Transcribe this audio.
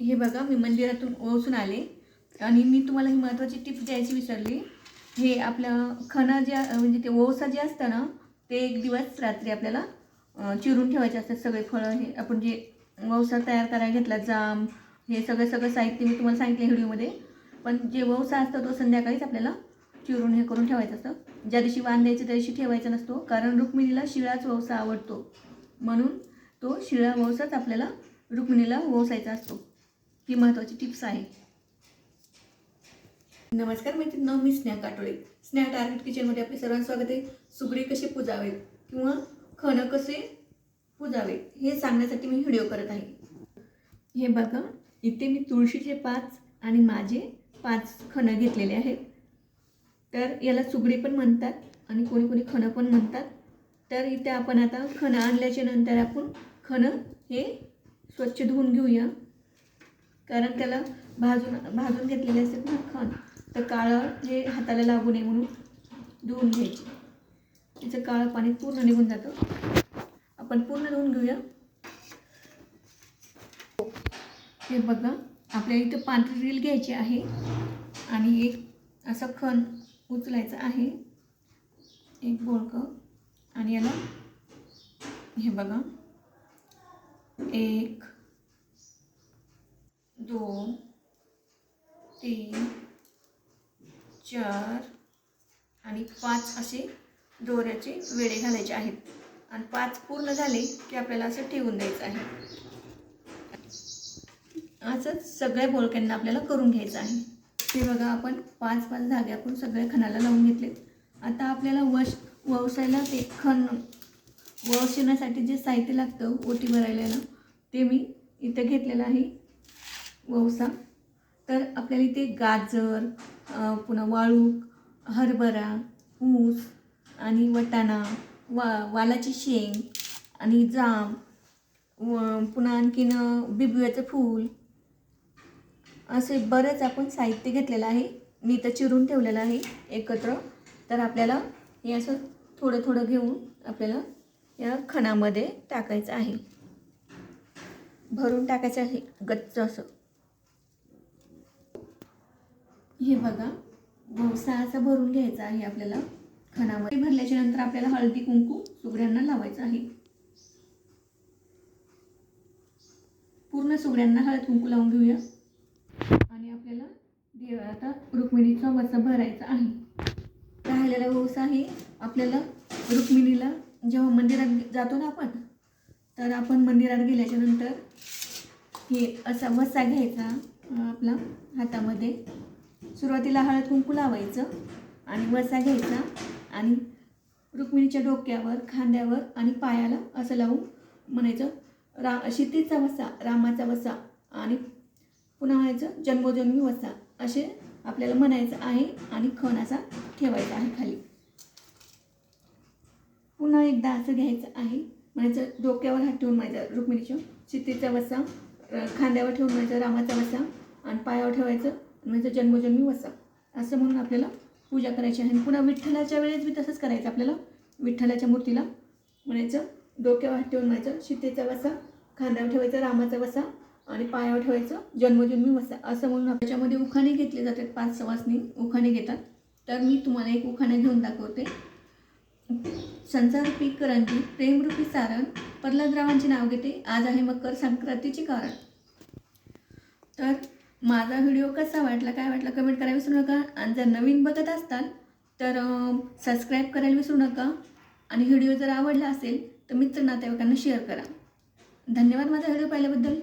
हे बघा मी मंदिरातून ओळसून आले. आणि मी तुम्हाला ही महत्त्वाची टिप्स द्यायची विसरली. हे आपलं खणं ज्या म्हणजे ते ओवसा जे असतं ना ते एक दिवस रात्री आपल्याला चिरून ठेवायचे असतात सगळे फळं. हे आपण जे वौसा तयार करायला घेतला जाम हे सगळं सगळं साहित्य मी तुम्हाला सांगितलं व्हिडिओमध्ये. पण जे वौसा असतो तो संध्याकाळीच आपल्याला चिरून हे करून ठेवायचं असतं. ज्या दिवशी वाण द्यायचं त्या दिवशी ठेवायचा नसतो. कारण रुक्मिणीला शिळाच वौसा आवडतो. म्हणून तो शिळा वौसाच आपल्याला रुक्मिणीला वौसायचा असतो. ही महत्त्वाची टिप्स आहे नमस्कार मैत्रिणी मी स्नेहा काटोळे. स्नेहा टार्गेट किचनमध्ये आपले सर्वांचं स्वागत आहे. सुगडी कसे पुजावेत किंवा खणं कसे पुजावेत हे सांगण्यासाठी मी व्हिडिओ करत आहे. हे बघा इथे मी तुळशीचे पाच आणि माझे पाच खणं घेतलेले आहेत. तर याला सुगडी पण म्हणतात आणि कोणी कोणी खणं पण म्हणतात. तर इथे आपण आता खणं आणल्याच्या नंतर आपण खणं हे स्वच्छ धुवून घेऊया. कारण त्याला भाजून भाजून घेतलेले असतात ना खण तर काळं जे हाताला लागू नये म्हणून धुवून घ्यायची. तिचं काळं पाणी पूर्ण निघून जातं. आपण पूर्ण धुवून घेऊया. हे बघा आपल्याला इथं पांढरी रील घ्यायची आहे आणि एक असं खण उचलायचं आहे. एक बोळकं आणि याला हे बघा. एक दोन तीन चार आणि पाच असे दोऱ्याचे वेडे घालायचे आहेत. आणि पाच पूर्ण झाले की आपल्याला असं ठेवून द्यायचं आहे. असंच सगळ्या बोळक्यांना आपल्याला करून घ्यायचं आहे. ते बघा आपण पाच पाच धागे आपण सगळ्या खणाला लावून घेतलेत. आता आपल्याला वश ववसायला ते खण ववशिण्यासाठी जे साहित्य लागतं ओटी भरायला ना ते मी इथं घेतलेलं आहे. ववसा तर आपल्याला इथे गाजर पुन्हा वाळू हरभरा ऊस आणि वटाणा वा वालाची शेंग आणि जाम व पुन्हा आणखीन बिबव्याचं फूल. असे बरेच आपण साहित्य घेतलेलं आहे. मी तर चिरून ठेवलेलं आहे एकत्र. तर आपल्याला हे असं थोडं थोडं घेऊन आपल्याला या खणामध्ये टाकायचं आहे. भरून टाकायचं आहे. गच्च असं. हे बघा वसा असा भरून घ्यायचा आहे आपल्याला खणामध्ये. भरल्याच्या नंतर आपल्याला हळदी कुंकू सुगड्यांना लावायचं आहे. पूर्ण सुगड्यांना हळद कुंकू लावून घेऊया. आणि आपल्याला देव आता रुक्मिणीचा वसा भरायचा आहे. राहिलेला वसा आहे आपल्याला रुक्मिणीला. जेव्हा मंदिरात जातो ना आपण तर आपण मंदिरात गेल्याच्यानंतर हे असा वसा घ्यायचा आपला हातामध्ये. सुरुवातीला हळद कुंकू लावायचं आणि वसा घ्यायचा आणि रुक्मिणीच्या डोक्यावर खांद्यावर आणि पायाला असं लावून म्हणायचं रा शितीचा वसा रामाचा वसा आणि पुन्हा म्हणायचं जन्मोजन्मी वसा असे आपल्याला म्हणायचं आहे आणि खण असा ठेवायचा आहे खाली. पुन्हा एकदा असं घ्यायचं आहे. म्हणायचं डोक्यावर हात ठेवून म्हणायचं रुक्मिणीच्या शितीचा वसा खांद्यावर ठेवून म्हणायचं रामाचा वसा आणि पायावर ठेवायचं म्हणजे जन्मोजन्मी वसा. असं म्हणून आपल्याला पूजा करायची आहे. आणि पुन्हा विठ्ठलाच्या वेळेस बी तसंच करायचं आपल्याला. विठ्ठलाच्या मूर्तीला म्हणायचं डोक्यावर हात ठेवून म्हणायचं सीतेचा वसा खांद्यावर ठेवायचा रामाचा वसा आणि पायावर ठेवायचं जन्मजन्मी वसा. असं म्हणून त्याच्यामध्ये उखाणे घेतले जातात. पाच सवासनी उखाणे घेतात. तर मी तुम्हाला एक उखाणे घेऊन दाखवते. संसारूपी करंजी प्रेमरूपी सारण प्रल्हादरावांचे नाव घेते. आज आहे मकर संक्रांतीचे कारण. तर माझा व्हिडिओ कसा वाटला काय वाटला कमेंट करायला विसरू नका. आणि जर नवीन बघत असताल तर सबस्क्राईब करायला विसरू नका. आणि व्हिडिओ जर आवडला असेल तर मित्र नातेवाईकांना शेअर करा. धन्यवाद माझा व्हिडिओ पाहिल्याबद्दल.